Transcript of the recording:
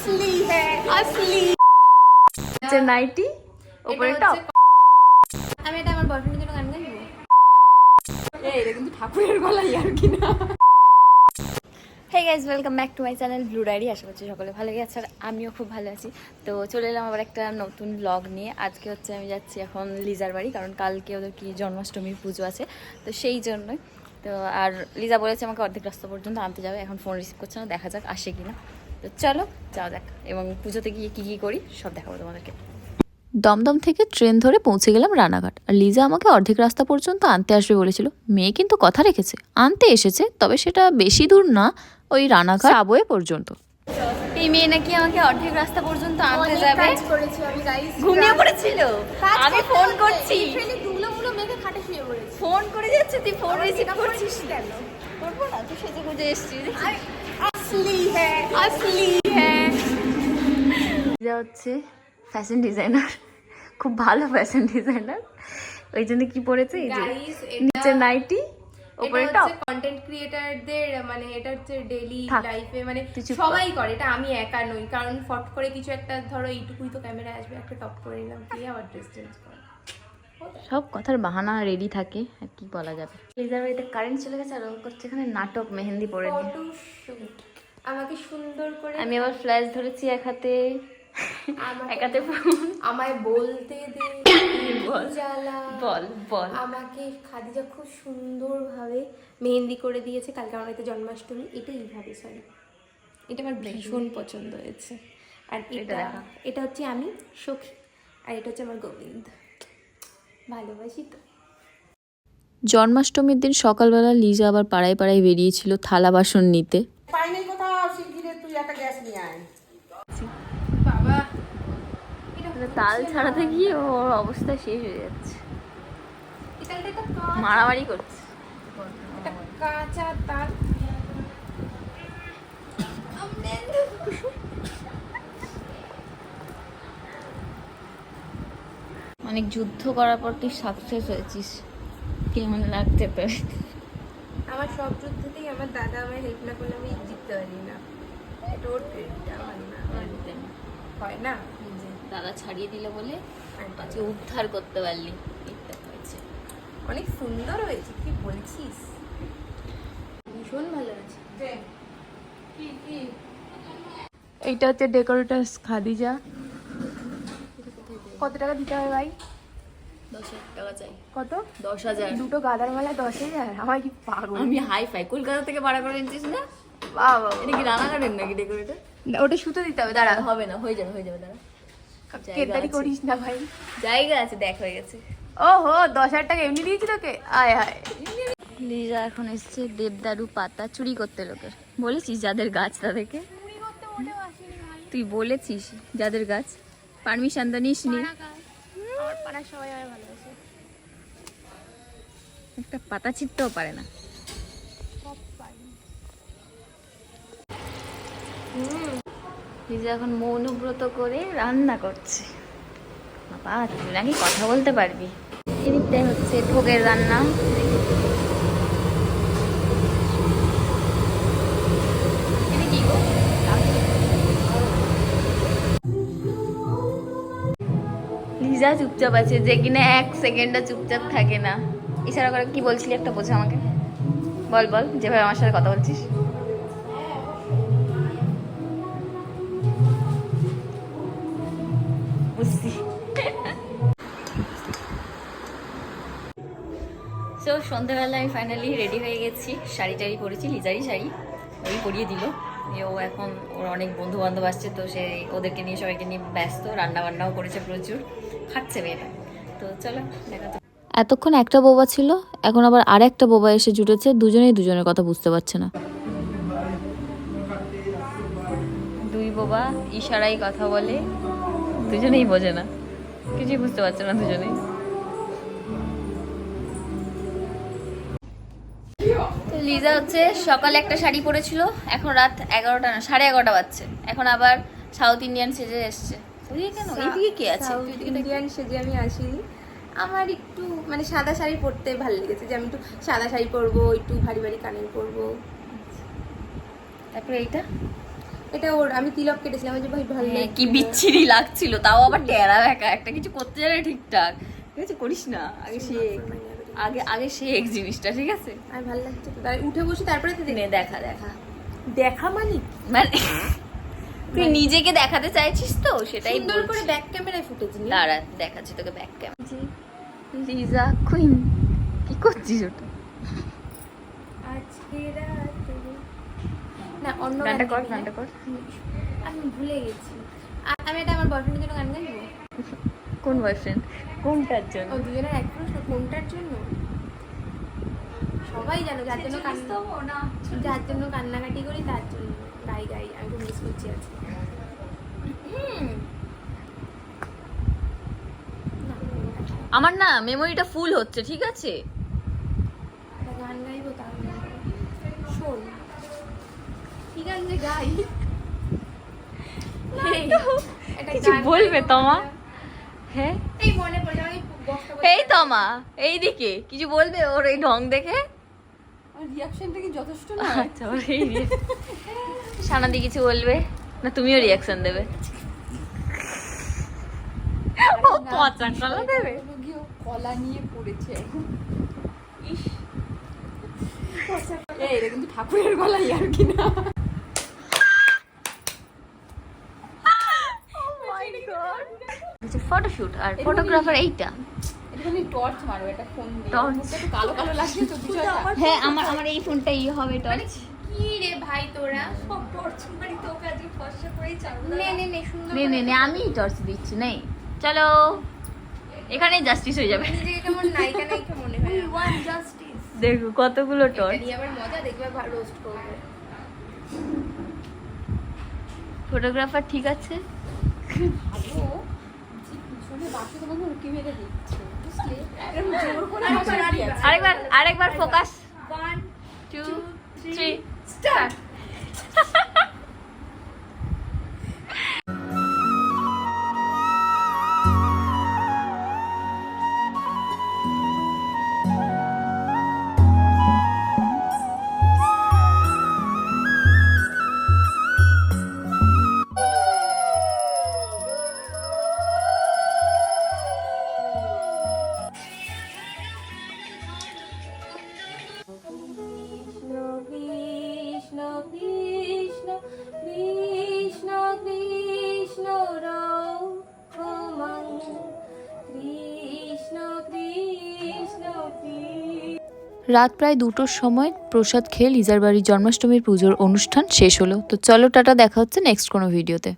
असली है असली হচ্ছে নাইটি ওপরে এটা টপ হচ্ছে- আমি এটা আমার বয়ফ্রেন্ডের জন্য গান গাইবো এই এটা কিন্তু ঠাকুরের গলাই আর কি না hey guys welcome back to my channel blue diary আশা করছি সকলে ভালো গেছে আর আমিও খুব ভালো আছি তো চলে এলাম আবার একটা নতুন ব্লগ নিয়ে আজকে হচ্ছে আমি যাচ্ছি এখন লিজার বাড়ি কারণ কালকে ওদের কি জন্মাষ্টমীর পুজো আছে তো সেই জন্যই তো আর লিজা বলেছে আমাকে অর্ধেক রাস্তা পর্যন্ত আনতে যাবে এখন ফোন রিসিভ করছে না দেখা যাক আসে কিনা তো চলো যাওয়া যাক। এবং পুজোতে গিয়ে কী কী করি সব দেখাবো তোমাদেরকে। দমদম থেকে ট্রেন ধরে পৌঁছে গেলাম রানাঘাট। আর লিজা আমাকে অর্ধেক রাস্তা পর্যন্ত আনতে আসবে বলেছিল। মেয়ে কিন্তু কথা রেখেছে। আনতে এসেছে তবে সেটা বেশি দূর না ওই রানাঘাট আবয়ে পর্যন্ত। এই মেয়ে নাকি আমাকে অর্ধেক রাস্তা পর্যন্ত আনতে যাবে। আমি ঘুমিয়ে পড়েছিল? আমি ফোন করছি। ফোন করে যাচ্ছে তুই ফোন রিসিভ করছিস করছিস কেন? করব না তুই সেজে গুজে এসছিস। আসলি হ্যাঁ আসলি হ্যাঁ। যা হচ্ছে ফ্যাশন ডিজাইনার খুব ভালো ফ্যাশন ডিজাইনার ওই জন্য কি পরেছে? এই যে নিচে নাইটি ওপরে টপ কন্টেন্ট ক্রিয়েটারদের মানে এটা হচ্ছে ডেইলি লাইফে মানে সবাই করে এটা আমি একা নই কারণ ফট করে কিছু একটা ধরো এইটুকুই তো ক্যামেরা আসবে একটা টপ করে নিলাম দিয়ে আবার ড্রেস চেঞ্জ সব কথার বাহানা রেডি থাকে আর কি বলা যাবে। লিজার এটা কারেন্ট চলে গেছে আর করছে এখানে নাটক মেহেন্দি পড়ে ফটোশুট আমাকে সুন্দর করে আমি আবার ফ্ল্যাশ ধরেছি এক হাতে। এক হাতে আমায় বলতে দে বল। বল আমাকে খাদিজা খুব সুন্দরভাবে মেহেন্দি করে দিয়েছে। কালকে আমার বাড়িতে জন্মাষ্টমী এটা এইভাবে সরি এটা আমার ভীষণ পছন্দ হয়েছে। আর এটা এটা এটা হচ্ছে আমি সখী আর এটা হচ্ছে আমার গোবিন্দ। ভালোবাসি তো। জন্মাষ্টমীর দিন সকালবেলা লিজা আবার পাড়ায় পাড়ায় বেরিয়েছিল থালা বাসন নিতে। একটা গ্যাস নিয়ে আয়। বাবা তাল ছাড়াতে গিয়ে ওর অবস্থা শেষ হয়ে যাচ্ছে। এটা একটা কাঁচ- মারামারি করছে। কাঁচা তাল। অনেক যুদ্ধ করার পর তুই সাকসেস হয়েছিস। কেমন লাগছে তোর আমার সব যুদ্ধতেই আমার দাদা আমায় হেল্প না করলে আমি জিততে পারি না। এটা ওর credit, আমার না। হয় না? দাদা ছাড়িয়ে দিল বলে আজকে উদ্ধার করতে পারলি। হয়েছে। অনেক সুন্দর হয়েছে কি বলছিস? ভীষণ ভালো আছে এইটা হচ্ছে ডেকোরেটার্স খাদিজা। কত টাকা দিতে হবে ভাই? দশ হাজার টাকা চাই। কত? দশ হাজার। দুটো গাদার মেলায় দশ হাজার? আমার কি পাগল? আমি হাই ফাই কলকাতা থেকে ভাড়া করে এনেছিস না? বাবা এটা কি রানাঘাটের নাকি ডেকোরেটর ওটা সুতো দিতে হবে দাঁড়া। হবে না হয়ে যাবে হয়ে যাবে দাঁড়া। কেদারি করিস না ভাই। জায়গা আছে দেখ হয়ে গেছে। ও হো দশ হাজার টাকা এমনি দিয়েছি তোকে? আয় হায় লিজা এখন এসছে দেবদারু পাতা চুরি করতে লোকের। বলেছিস যাদের গাছ তাদেরকে? তুই বলেছিস যাদের গাছ? পারমিশন তো নিস নি একটা পাতা ছিটতেও পারে না। লিজা এখন মৌনব্রত করে রান্না করছে। বাবা, তুই নাকি কথা বলতে পারবি? এদিকটাই হচ্ছে ভোগের রান্না? লিজা চুপচাপ আছে, যে কিনা এক সেকেন্ডও চুপচাপ থাকে না। এছাড়া করে কি বলছিলি একটা বোঝা আমাকে? বল বল, যেভাবে আমার সাথে কথা বলছিস। সো সন্ধ্যাবেলা আমি ফাইনালি রেডি হয়ে গেছি। শাড়ি টাড়ি পরেছি লিজারি শাড়ি। ওই পরিয়ে দিল। ও এখন ওর অনেক বন্ধু বান্ধব আসছে তো সে ওদেরকে নিয়ে সবাইকে নিয়ে ব্যস্ত রান্না বান্নাও করেছে প্রচুর। খাচ্ছে মেয়েটা। তো চলো দেখা। এতক্ষণ একটা বোবা ছিল এখন আবার আর একটা বোবা এসে জুটেছে দুজনেই দুজনের কথা বুঝতে পারছে না। দুই বাবা ইশারাই কথা বলে দুজনেই বোঝে না। কিছুই বুঝতে পারছে না দুজনেই। লিজা হচ্ছে সকালে একটা শাড়ি পরেছিল এখন রাত এগারোটা না সাড়ে এগারোটা বাজছে। এখন আবার সাউথ ইন্ডিয়ান সেজে এসছে। কেন? এইদিকে কে আছে। ইন্ডিয়ান সেজে আমি আসিনি। আমার একটু মানে সাদা শাড়ি পরতে ভালো লেগেছে যে আমি একটু সাদা শাড়ি পরবো একটু ভারী ভারী কানের পরবো। তারপরে এইটা? এটা ওর আমি তিলক কেটেছিলাম যে ভাই ভালো হ্যাঁ, কি বিচ্ছিরি লাগছিল তাও আবার টেরা একা একটা কিছু করতে জানে ঠিকঠাক। ঠিক আছে করিস না আগে শেখ আগে আগে শেখ জিনিসটা ঠিক আছে? আর ভালো লাগছে তাই উঠে বসি তারপরে তো দিনে দেখা। দেখা দেখা। মানে মানে তুই নিজেকে দেখাতে চাইছিস তো সেটাই সুন্দর করে ব্যাক ক্যামেরায় ফুটেজ নি? দাঁড়া দেখাচ্ছি তোকে ব্যাক ক্যাম লিজা কুইন কি করছিস ওটা? আজকে রাতে না অন্য গানটা কর গানটা কর। আমি ভুলে গেছি। আমি এটা আমার বয়ফ্রেন্ডের জন্য গান গাইবো? কোন বয়ফ্রেন্ড কোনটার জন্য? ও দুজনের এক প্রশ্ন কোনটার জন্য? সবাই জানো যার জন্য কান্না যার জন্য কান্নাকাটি করি তার জন্য। গাই গাই আমি খুব মিস করছি আজকে। আমার না মেমোরিটা ফুল হচ্ছে ঠিক আছে? গান গাইবো তাহলে। শোন। ঠিক আছে গাই? কিছু বলবে গাইবো তোমা? হ্যাঁ? এই মনে পড়ে আমি বক্সটা বলে- এই এইদিকে কিছু বলবে ওর এই ঢং দেখে? রিয়াকশনটা কি যথেষ্ট আচ্ছা ওর এই সানাদি কিছু বলবে? না তুমিও রিয়াকশন দেবে। ও পচা কলা দেবে? কলা নিয়ে পড়েছে। এই এটা কিন্তু ঠাকুরের গলাই আর কি না? ফটোশুট আর ফটোগ্রাফার এইটা। একটুখানি টর্চ মারো এটা ফোন দিয়ে। Torch? মুখটা একটু কালো কালো লাগছে তো বিষয়টা হ্যাঁ আমার আমার এই ফোনটা ই হবে টর্চ কি রে ভাই তোরা? সব টর্চ মারি তোকে আজকে ফর্সা করেই চাও নে নে নে সুন্দর নে নে নে আমি টর্চ দিচ্ছি নেই চলো। এখানে জাস্টিস হয়ে যাবে। নিজেকে কেমন নায়িকা নায়িকা মনে হয়। ওয়ান জাস্টিস দেখো কতগুলো টর্চ ফটোগ্রাফার ঠিক আছে? আরেকবার আরেকবার focus one two three start রাত প্রায় দুটোর সময় প্রসাদ খেয়ে লিজার বাড়ির জন্মাষ্টমীর পুজোর অনুষ্ঠান শেষ হলো। তো চলো টাটা, দেখা হচ্ছে নেক্সট কোনো ভিডিওতে